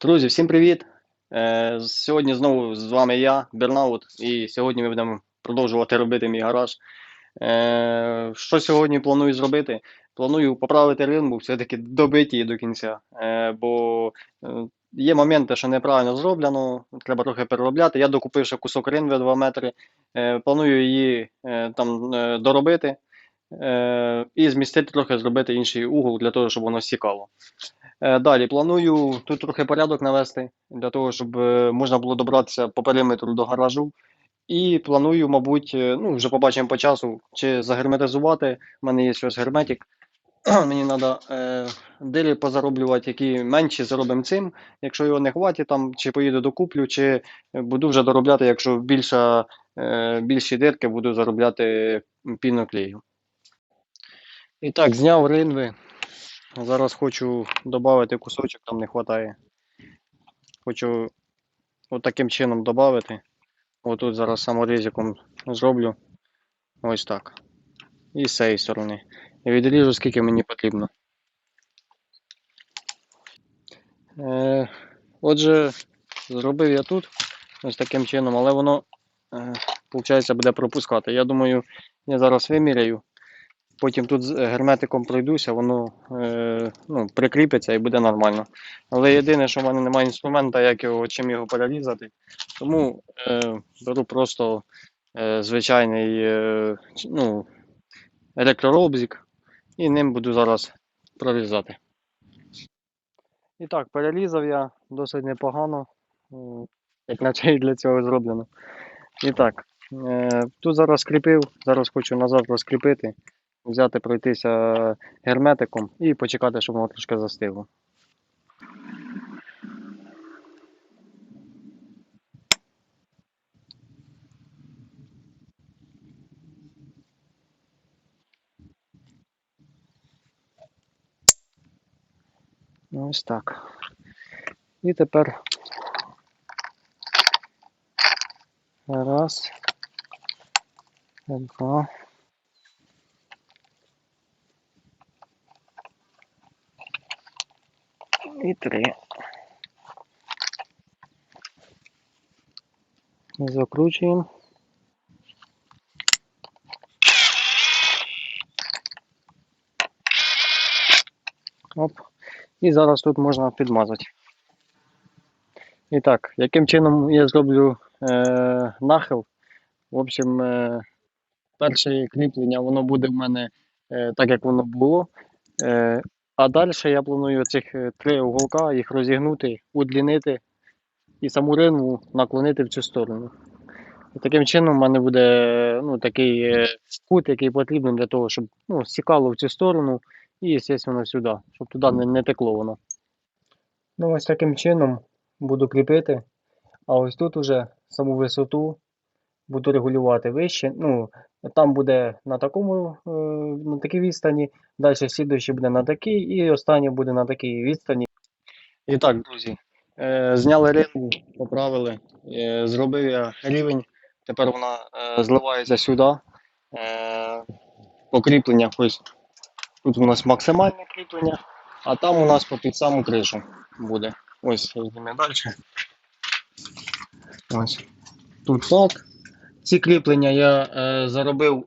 Друзі, всім привіт! Е, Сьогодні знову з вами я, Бернаут, і сьогодні ми будемо продовжувати робити мій гараж. Е, Що сьогодні планую зробити? Планую поправити ринбу, все-таки добити її до кінця. Е, Бо є моменти, що неправильно зроблено, треба трохи переробляти. Я докупив ще кусок ринви 2 метри. Планую її там доробити і змістити трохи, зробити інший угол для того, щоб воно сікало. Е, Далі планую тут трохи порядок навести для того, щоб е, можна було добратися по периметру до гаражу. І планую, мабуть, е, ну вже побачимо по часу, чи загерметизувати. У мене є ось герметик. Мені треба е, дилі позароблювати, які менші заробимо цим. Якщо його не хватить, там чи поїду докуплю, чи буду вже доробляти, якщо більша, е, більші дирки, буду заробляти піноклею. І так, зняв ринви. Зараз хочу додати кусочок, там не вистачає. Хочу от таким чином додати. Отут зараз саморізиком зроблю. Ось так. І з цієї сторони. І відріжу, скільки мені потрібно. Е, отже, зробив я тут ось таким чином, але воно, е, виходить, буде пропускати. Я думаю, я зараз виміряю. Потім тут з герметиком пройдуся, воно е, ну, прикріпиться і буде нормально. Але єдине, що в мене немає інструмента, як його, чим його перерізати. Тому е, беру просто е, звичайний е, ну, електроробзик і ним буду зараз прорізати. І так, перерізав я досить непогано, як наче і для цього зроблено. І так, е, тут зараз скріпив, зараз хочу назад розкріпити взяти пройтися герметиком і почекати, щоб воно трошки застигло. Ну, Ось так. І тепер раз, два. І три. Закручуємо. Оп. І зараз тут можна підмазати. І так, яким чином я зроблю е, нахил? В общем, е, перше кріплення воно буде в мене е, так, як воно було. Е, а далі я планую цих е, три уголка, їх розігнути, удлінити і саму ринву наклонити в цю сторону. І таким чином в мене буде ну, такий е, кут, який потрібен для того, щоб ну, стікало в цю сторону і, звісно, сюди, щоб туди не, не текло воно. Ну, ось таким чином буду кріпити. А ось тут уже саму висоту буду регулювати вище. Ну, там буде на такому, е, на такій відстані, далі слідуючий буде на такій, і останній буде на такій відстані. І так, друзі, е, зняли ринку, поправили, е, зробив я рівень. Тепер вона зливається сюди. Покріплення ось тут у нас максимальне кріплення, а там у нас під саму кришу буде. Ось йдемо далі. Ось. Тут так. Ці кріплення я е, заробив,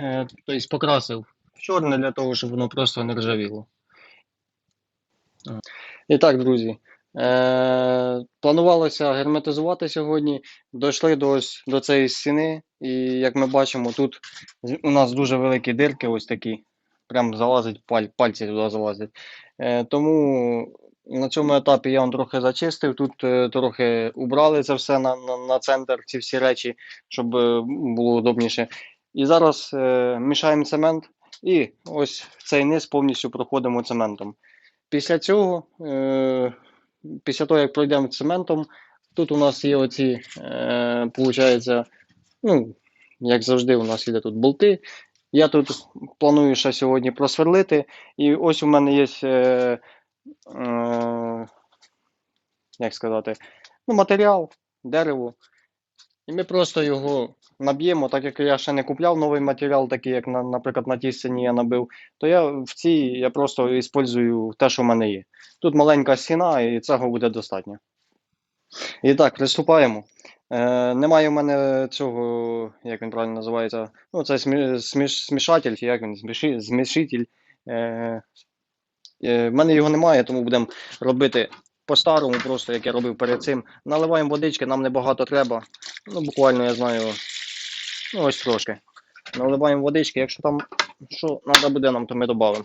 е, тобто покрасив в чорне для того, щоб воно просто не ржавіло. І так, друзі. Е, планувалося герметизувати сьогодні. Дійшли до, до цієї стіни, і як ми бачимо, тут у нас дуже великі дирки, ось такі. Прям залазить, паль, пальці туди залазять. Е, тому на цьому етапі я вам трохи зачистив. Тут е, трохи убрали це все на, на, на центр, ці всі речі, щоб е, було удобніше. І зараз е, мішаємо цемент і ось цей низ повністю проходимо цементом. Після цього, е, після того, як пройдемо цементом, тут у нас є оці, е, получається, ну, як завжди, у нас іде тут болти. Я тут планую ще сьогодні просверлити. І ось у мене є, е, е, як сказати, ну, матеріал, дерево. І ми просто його наб'ємо, так як я ще не купляв новий матеріал, такий як, на, наприклад, на тій стіні я набив, то я в цій я просто використовую те, що в мене є. Тут маленька стіна, і цього буде достатньо. І так, приступаємо. Е, немає в мене цього, як він правильно називається, ну, це смі, сміш, смішатель, як він, зміши, змішитель. Е, в мене його немає, тому будемо робити по-старому, просто як я робив перед цим. Наливаємо водички, нам небагато треба. Ну, буквально, я знаю, ну ось трошки. Наливаємо водички, якщо там що треба буде нам, то ми додамо.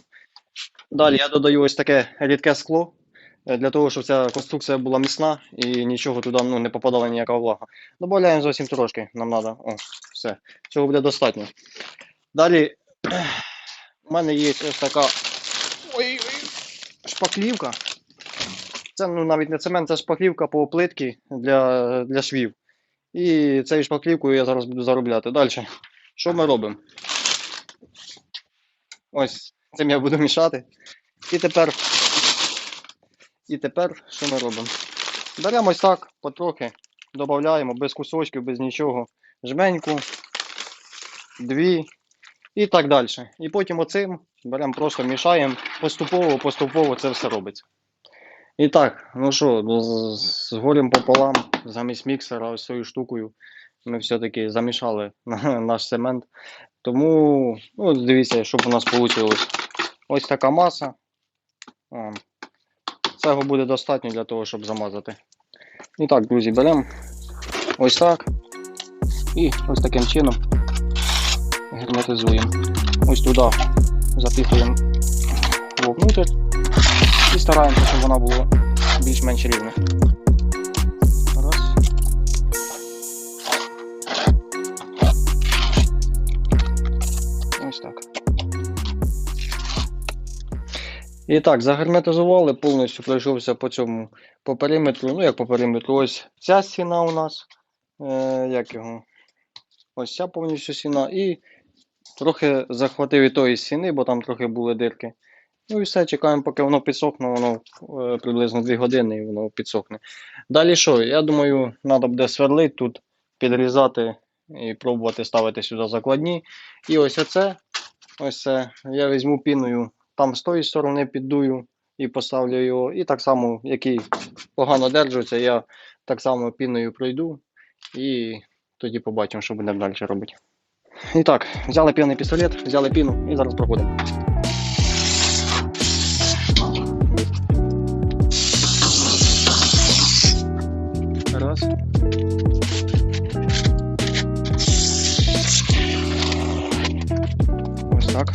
Далі я додаю ось таке рідке скло, е, для того, щоб ця конструкція була міцна і нічого туди ну, не попадала ніяка влага. Додаємо зовсім трошки, нам треба. О, все. Цього буде достатньо. Далі у мене є ось така шпаклівка. Це ну, навіть не цемент, це шпаклівка по плитки для, для швів. І цією шпаклівкою я зараз буду заробляти. Далі. Що ми робимо? Ось цим я буду мішати. І тепер. І тепер що ми робимо? Беремо ось так, потрохи, додаємо без кусочків, без нічого. Жменьку, дві і так далі. І потім оцим беремо, просто мішаємо, поступово, поступово це все робиться. І так, ну що, з горем пополам, замість міксера, ось цією штукою, ми все-таки замішали наш цемент. Тому, ну, дивіться, щоб у нас вийшло. Ось така маса. Цього буде достатньо для того, щоб замазати. І так, друзі, беремо ось так. І ось таким чином герметизуємо. Ось туди запихуємо вовнутрь і стараємося, щоб вона була більш-менш рівна. І так, загерметизували, повністю пройшовся по цьому по периметру. Ну, як по периметру, ось ця стіна у нас. Е, як його? Ось ця повністю стіна. І трохи захватив і тої стіни, бо там трохи були дирки. Ну і все, чекаємо, поки воно підсохне, воно е, приблизно 2 години і воно підсохне. Далі що? Я думаю, треба буде сверлити тут, підрізати і пробувати ставити сюди закладні. І ось оце, ось це я візьму піною, там з тої сторони піддую і поставлю його. І так само, який погано держиться, я так само піною пройду і тоді побачимо, що будемо далі робити. І так, взяли п'яний пістолет, взяли піну і зараз проходимо. Раз. Ось так.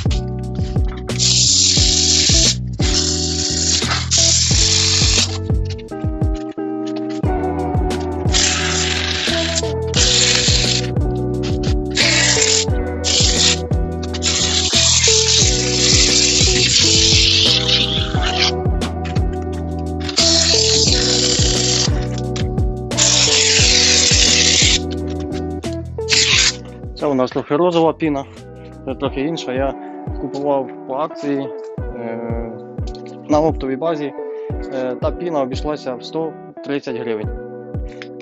Трохи розова піна, це трохи інша. Я купував по акції е, на оптовій базі. Е, та піна обійшлася в 130 гривень.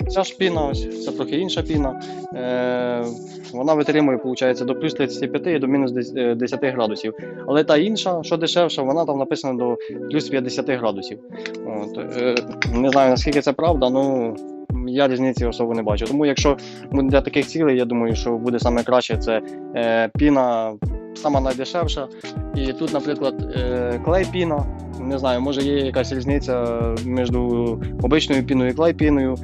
Ця ж піна, ось, це трохи інша піна. Е, вона витримує, виходить, до плюс 35 і до мінус 10 10 градусів. Але та інша, що дешевша, вона там написана до плюс 50 градусів. От, е, не знаю наскільки це правда, ну я різниці особо не бачу. Тому якщо для таких цілей, я думаю, що буде саме краще це е, піна сама найдешевша. І тут, наприклад, е, клей піна. Не знаю, може є якась різниця між обичною піною і клей піною.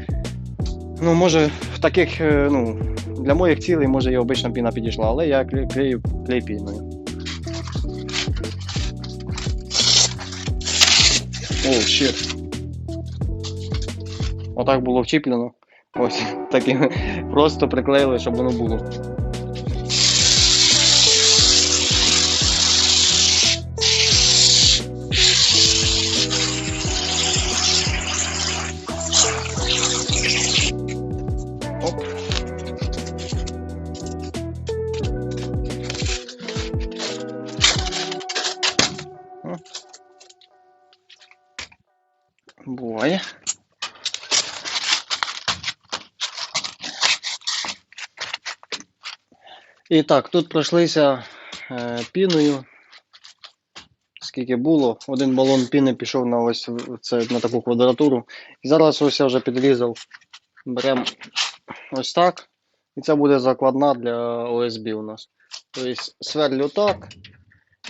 Ну, може, в таких, е, ну, для моїх цілей, може і обична піна підійшла, але я клею, клею клей піною. О, щит. Отак було вчіплено. Ось таким просто приклеїли, щоб воно було. Буває. І так, тут пройшлися е, піною. Скільки було, один балон піни пішов на ось це, на таку квадратуру. І зараз ось я вже підрізав. Беремо ось так. І це буде закладна для ОСБ у нас. Тобто сверлю так.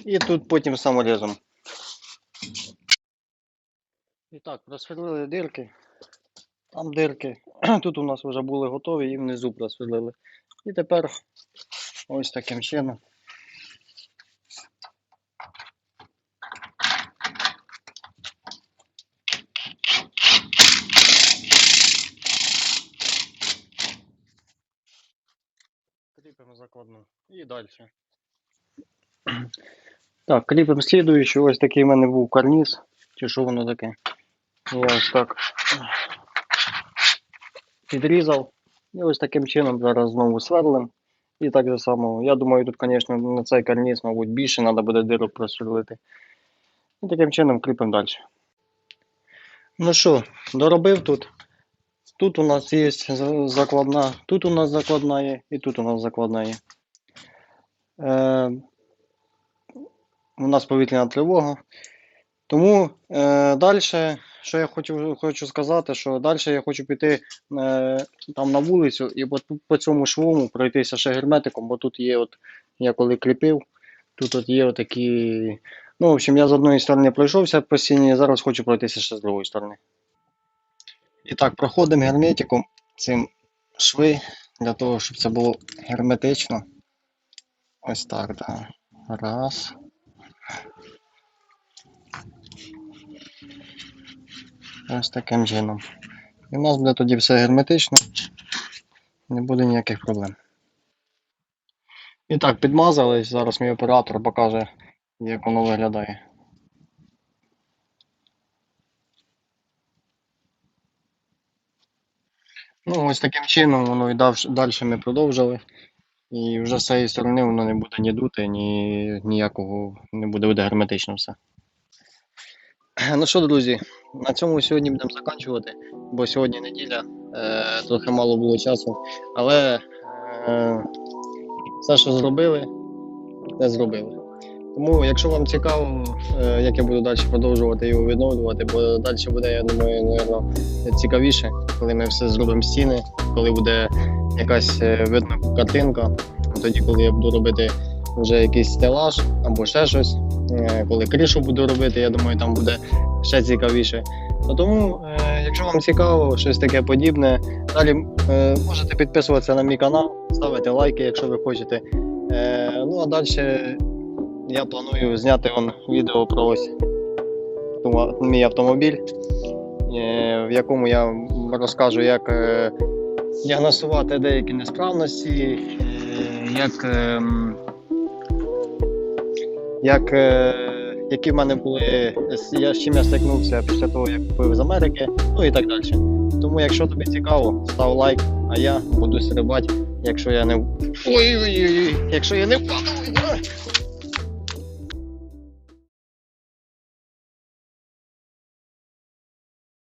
І тут потім саморізом. І так, просверлили дирки. Там дирки. Тут у нас вже були готові і внизу просверлили. І тепер ось таким чином. Кріпимо закладну. І далі. Так, кріпимо слідуючу. Ось такий в мене був карніз. Чи що воно таке? Я ось так підрізав. І ось таким чином зараз знову сверлим. І так же само. Я думаю, тут, звісно, на цей карніз, мабуть, більше треба буде дирок просверлити. І таким чином кріпимо далі. Ну що, доробив тут. Тут у нас є закладна, тут у нас закладна є, і тут у нас закладна є. Е, у нас повітряна тривога. Тому е, далі, що я хочу, хочу сказати, що далі я хочу піти е, там на вулицю і по, по цьому швому пройтися ще герметиком, бо тут є, от, я коли кріпив, тут от є такі. Ну, в общем, я з одної сторони пройшовся по стіні, зараз хочу пройтися ще з другої сторони. І так, проходимо герметиком цим шви для того, щоб це було герметично. Ось так, так. Раз. Ось таким чином. І в нас буде тоді все герметично. Не буде ніяких проблем. І так, підмазались. Зараз мій оператор покаже, як воно виглядає. Ну, ось таким чином воно і далі ми продовжили. І вже з цієї сторони воно не буде ні дути, ні ніякого не буде, буде герметично все. Ну що, друзі, на цьому сьогодні будемо закінчувати, бо сьогодні неділя, е, трохи мало було часу. Але е, все, що зробили, те зробили. Тому, якщо вам цікаво, е, як я буду далі продовжувати його відновлювати, бо далі буде, я думаю, напевно, цікавіше, коли ми все зробимо стіни, коли буде якась е, видна картинка, тоді, коли я буду робити вже якийсь стелаж або ще щось. Е, Коли кришу буду робити, я думаю, там буде ще цікавіше. Тому, е, якщо вам цікаво, щось таке подібне, далі е, можете підписуватися на мій канал, ставити лайки, якщо ви хочете. Ну а далі я планую зняти он відео про ось мій автомобіль, в якому я розкажу, як діагностувати деякі несправності, як, ем, як, е, які в мене були, я, з чим я стикнувся після того, як купив з Америки, ну і так далі. Тому, якщо тобі цікаво, став лайк, а я буду стрибати, якщо я не. Ой-ой-ой, якщо я не впаду.